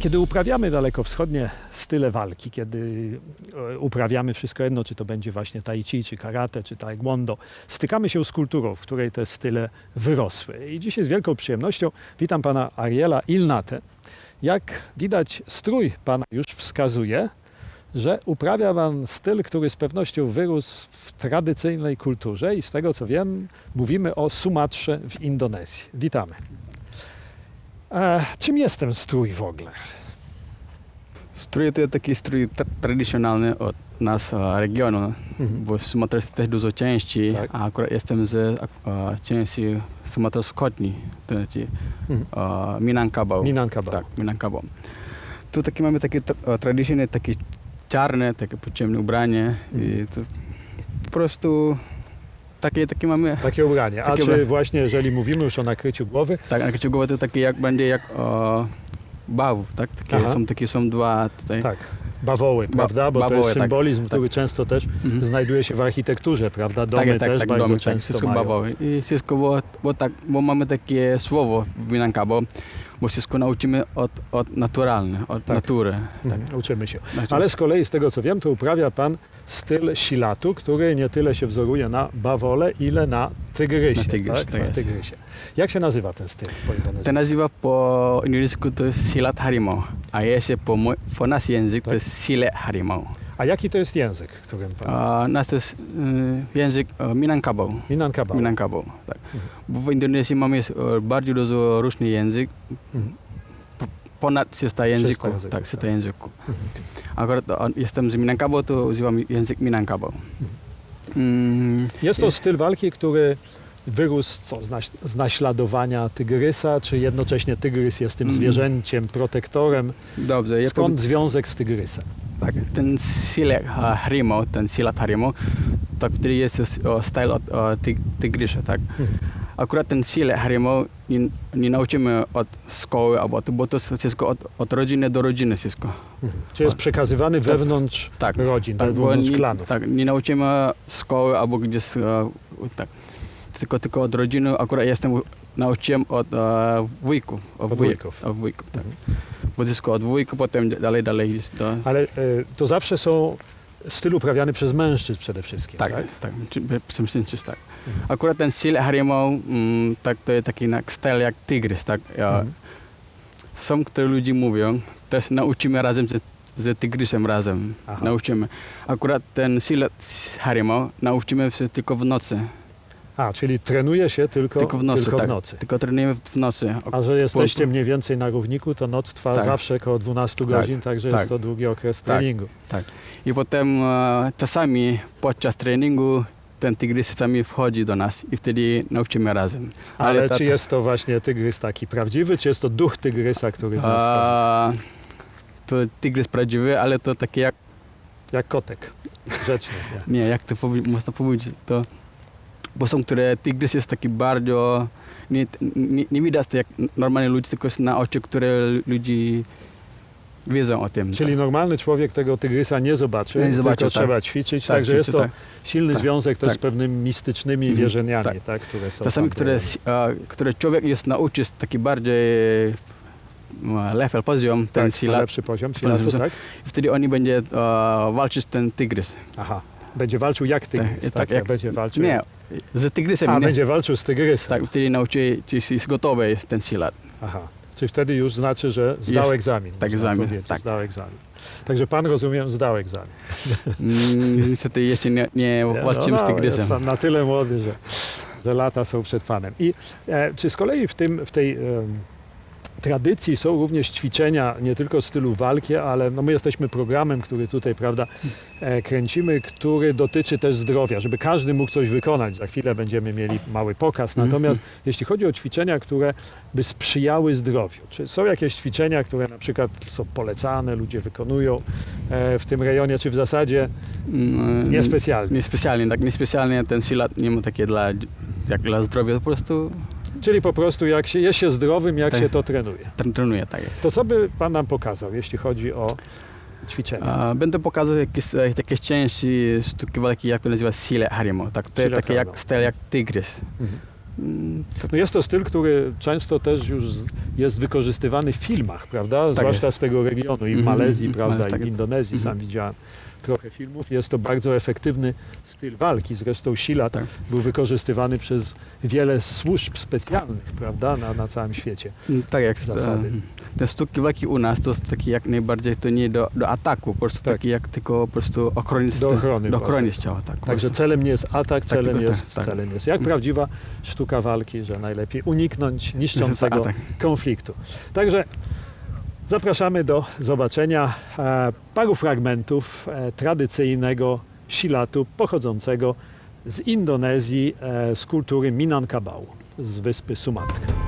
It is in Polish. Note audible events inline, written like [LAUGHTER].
Kiedy uprawiamy dalekowschodnie style walki, kiedy e, uprawiamy wszystko jedno, czy to będzie właśnie tai chi, czy karate, czy taekwondo, stykamy się z kulturą, w której te style wyrosły. I dzisiaj z wielką przyjemnością witam pana Ariela Ilnate. Jak widać, strój pana już wskazuje, że uprawia pan styl, który z pewnością wyrósł w tradycyjnej kulturze i z tego co wiem, mówimy o Sumatrze w Indonezji. Witamy. E, czym jest ten strój w ogóle? Strój to taki strój tra- tradicjonalny od nas e, regionu, Mhm. bo w Sumatry jest też dużo części, Tak. a akurat jestem z części Sumatry Wschodniej, to znaczy Mhm. Minangkabau. Minangkabau. Tak, Minangkabau. Tu taki mamy takie tra- tradycyjne, takie czarne, takie pociemne ubranie Mhm. i to po prostu takie, takie mamy, Takie ubranie. A Takie czy ubra- właśnie, jeżeli mówimy już o nakryciu głowy, tak, na głowy to takie jak będzie jak e, bałw, tak? Takie Aha. są, takie są dwa tutaj. tak, bawoły, Ba- prawda? Bo to bawoły, jest tak. symbolizm, Tak. który często też Mhm. znajduje się w architekturze, prawda? Domy tak, tak, też tak, bardzo domy, tak, często wszystko mają. bawowe. I wszystko, bo, bo, tak, bo mamy takie słowo w Minangkabau, bo wszystko nauczymy od, od naturalne, od Tak. natury. Mhm, uczymy się. Ale z kolei z tego co wiem, to uprawia pan styl silatu, który nie tyle się wzoruje na bawole, ile na tygrysie. Na tygrys, tak? tak na jest. tygrysie. Jak się nazywa ten styl po indonezyjsku? to nazywa po indonesku to jest silat harimau, a jest po, po nas język to Tak. jest sile harimau. A jaki to jest język, którym pan... A nas to jest y, język e, Minangkabau. Minangkabau. Minangkabau, tak. Mhm. W Indonezji mamy e, bardzo dużo różnych język, Mhm. Ponad 300 języków. języków, tak, 300 tak. języków. Mhm. Akurat jestem z Minangkabau, to używam język Minangkabau. Mm, Jest to styl walki, który wyrósł co, z, naś- z naśladowania tygrysa, czy jednocześnie tygrys jest tym Mhm. zwierzęciem, protektorem? Dobrze, ja Skąd związek z tygrysem? tak, ten silet e, harimau, ten silat harimau, tak wtedy jest e, style od tyg, tygrysa, tak. Mhm. Akurat ten silet harimau nie, nie nauczymy od szkoły, albo od, bo to jest wszystko od, od rodziny do rodziny wszystko. Mhm. Czy jest przekazywany wewnątrz Tak. rodzin, Tak, wewnątrz nie, klanów? tak, nie nauczymy szkoły albo gdzieś, e, tak. Tylko, tylko od rodziny, akurat jestem nauczyłem od e, wujków. Od wuj- wujków. Od wujków, tak. Mhm. Bo od wujków, potem dalej, dalej. Do, Ale e, to zawsze są styl uprawiany przez mężczyzn przede wszystkim, tak? tak, tak, czy- przemyślenie czysto tak. Mhm. Akurat ten styl harimau, mm, tak, to jest taki styl jak tygrys, tak. Ja, Mhm. Są, które ludzie mówią, też nauczymy razem z, z tygrysem razem. Aha. Nauczymy. Akurat ten styl harimau nauczymy się tylko w nocy. A, czyli trenuje się tylko, Tylko w nocy, tylko w tak. nocy. Tylko trenujemy w nocy. A że jesteście mniej więcej na równiku, to noc trwa Tak. zawsze około 12 Tak, godzin, także tak. jest to długi okres Tak. treningu. I potem e, czasami podczas treningu ten tygrys czasami wchodzi do nas i wtedy nauczymy razem. Ale, ta- czy jest to właśnie tygrys taki prawdziwy, czy jest to duch tygrysa, który w nas wchodzi? E, to tygrys prawdziwy, ale to takie jak, Jak kotek. Grzeczny. Nie? nie, jak to można powiedzieć, to, bo są, które tygrys jest taki bardzo, nie, nie, nie widać to jak normalni ludzie, tylko na oczy, które ludzi wiedzą o tym. Czyli normalny człowiek tego tygrysa nie zobaczy, Nie zobaczy, tylko tak. trzeba ćwiczyć, Tak, także jest to tak. silny Tak, związek też tak. z pewnymi mistycznymi Mhm, wierzeniami, tak. tak. które są Czasami, które, e, które człowiek jest nauczy jest taki bardziej level, poziom, ten tak, silat. lepszy poziom silatu, tak? Wtedy oni będzie e, walczyć ten tygrys. Aha. Będzie walczył jak tygrys, tak? tak, jak, jak- będzie walczył. Nie, z tygrysem A, nie. będzie walczył z tygrysem. Tak, wtedy nauczy, czy jest gotowy jest ten silat. Aha. Czyli wtedy już znaczy, że zdał Jest- egzamin. tak, egzamin, powiedzieć, tak. Zdał egzamin. Także pan, rozumiem, zdał egzamin. Mm, Niestety jeszcze nie, nie walczymy z tygrysem. no, Jest pan na tyle młody, że, że lata są przed panem. I e, czy z kolei w, tym, w tej em, tradycji są również ćwiczenia nie tylko w stylu walki, ale no my jesteśmy programem, który tutaj, prawda, e, kręcimy, który dotyczy też zdrowia, żeby każdy mógł coś wykonać. Za chwilę będziemy mieli mały pokaz. Mhm. Natomiast jeśli chodzi o ćwiczenia, które by sprzyjały zdrowiu, czy są jakieś ćwiczenia, które na przykład są polecane, ludzie wykonują e, w tym rejonie, czy w zasadzie Mm, niespecjalnie? Niespecjalnie, tak niespecjalnie ten silat nie ma takie dla, jak dla zdrowia, po prostu Czyli po prostu jak się jest się zdrowym, jak Tak. się to trenuje. tren- trenuje tak jest. To co by Pan nam pokazał, jeśli chodzi o ćwiczenia? Będę pokazał jakieś, e, jakieś części sztuki walki, jak to nazywa sile harimau. Tak, to jest harimau. jak styl jak tygrys. Mhm. Mm, No jest to styl, który często też już jest wykorzystywany w filmach, prawda? Zwłaszcza jest. z tego regionu i w Mhm, Malezji, mhm, prawda? tak I w. Indonezji Mhm. sam widziałem trochę filmów. Jest to bardzo efektywny styl walki. Zresztą silat Tak. był wykorzystywany przez wiele służb specjalnych, prawda? Na, na całym świecie. mm, tak jak Zasady. e, te sztuki walki u nas to jest takie jak najbardziej to nie do, do ataku, po prostu Tak. takie jak tylko po prostu ochrony, Do ochrony do ochrony ciała. Tak, Także celem nie jest atak, Tak, celem tylko jest, tak, tak. celem jest jak Mhm. prawdziwa sztuka walki, że najlepiej uniknąć [LAUGHS] niszczącego atak. konfliktu. Także zapraszamy do zobaczenia e, paru fragmentów e, tradycyjnego silatu pochodzącego z Indonezji, e, z kultury Minangkabau, z wyspy Sumatra.